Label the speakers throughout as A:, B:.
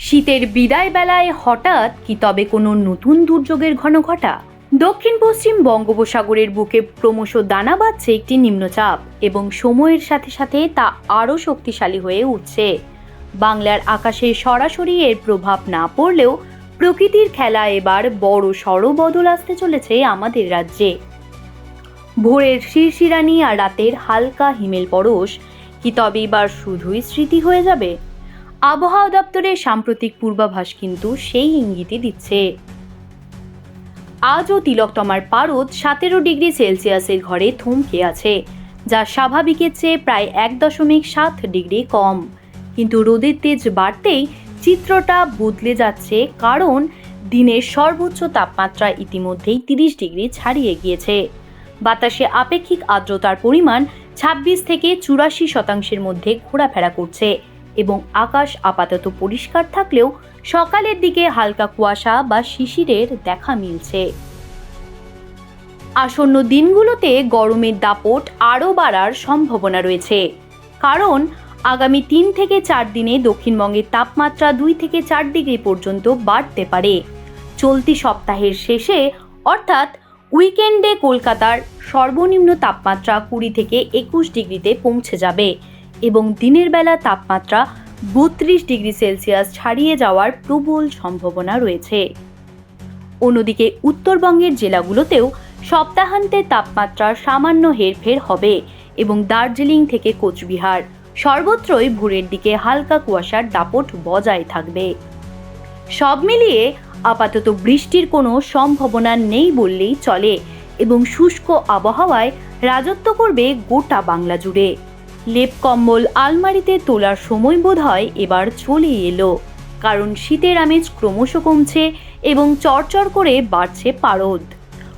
A: শীতের বিদায় বেলায় হঠাৎ কি তবে কোনো নতুন দুর্যোগের ঘন ঘটা? দক্ষিণ পশ্চিম বঙ্গোপসাগরের বুকে ক্রমশ দানা বাঁধছে একটি নিম্নচাপ এবং সময়ের সাথে সাথে তা আরও শক্তিশালী হয়ে উঠছে। বাংলার আকাশে সরাসরি এর প্রভাব না পড়লেও প্রকৃতির খেলা এবার বড় সড় বদল আসতে চলেছে আমাদের রাজ্যে। ভোরের শিরশিরানি আর রাতের হালকা হিমেল পরশ কি তবে এবার শুধুই স্মৃতি হয়ে যাবে? আবহাওয়া দপ্তরের সাম্প্রতিক পূর্বাভাস কিন্তু সেই ইঙ্গিতই দিচ্ছে। আজও তিলকতমার পারদ সতেরো ডিগ্রি সেলসিয়াসের ঘরে থমকে আছে, যা স্বাভাবিকের চেয়ে প্রায় এক দশমিক সাত ডিগ্রি কম। কিন্তু রোদের তেজ বাড়তেই চিত্রটা বদলে যাচ্ছে, কারণ দিনের সর্বোচ্চ তাপমাত্রা ইতিমধ্যেই তিরিশ ডিগ্রি ছাড়িয়ে গিয়েছে। বাতাসে আপেক্ষিক আর্দ্রতার পরিমাণ ছাব্বিশ থেকে চুরাশি শতাংশের মধ্যে ঘোরাফেরা করছে। এবং আকাশ আপাতত পরিষ্কার থাকলেও সকালের দিকে হালকা কুয়াশা বা শিশিরের দেখা মিলছে। আসন্ন দিনগুলোতে গরমের দাপট আরও বাড়ার সম্ভাবনা রয়েছে। কারণ আগামী তিন থেকে চার দিনে দক্ষিণবঙ্গের তাপমাত্রা দুই থেকে চার ডিগ্রি পর্যন্ত বাড়তে পারে। চলতি সপ্তাহের শেষে অর্থাৎ উইকেন্ডে কলকাতার সর্বনিম্ন তাপমাত্রা কুড়ি থেকে একুশ ডিগ্রিতে পৌঁছে যাবে। এবং দিনের বেলা তাপমাত্রা বত্রিশ ডিগ্রি সেলসিয়াস ছাড়িয়ে যাওয়ার প্রবল সম্ভাবনা রয়েছে। অন্যদিকে উত্তরবঙ্গের জেলাগুলোতেও সপ্তাহান্তে তাপমাত্রা সামান্য হেরফের হবে এবং দার্জিলিং থেকে কোচবিহার, সর্বত্রই ভোরের দিকে হালকা কুয়াশার দাপট বজায় থাকবে। সব মিলিয়ে আপাতত বৃষ্টির কোনো সম্ভাবনা নেই বললেই চলে এবং শুষ্ক আবহাওয়ায় রাজত্ব করবে গোটা বাংলা জুড়ে। লেপ কম্বল আলমারিতে তোলার সময় বোধ হয় এবার চলে এলো। কারণ শীতের আমেজ ক্রমশ কমছে এবং চরচর করে বাড়ছে পারদ।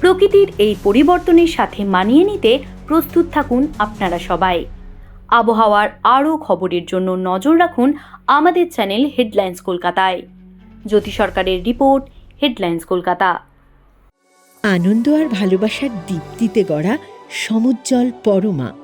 A: প্রকৃতির এই পরিবর্তনের সাথে মানিয়ে নিতে প্রস্তুত থাকুন আপনারা সবাই। আবহাওয়ার আরও খবরের জন্য নজর রাখুন আমাদের চ্যানেল হেডলাইন্স কলকাতায়। জ্যোতি সরকারের রিপোর্ট, হেডলাইন্স কলকাতা।
B: আনন্দ আর ভালোবাসার দীপ্তিতে গড়া সমুজ্জ্বল পরমা।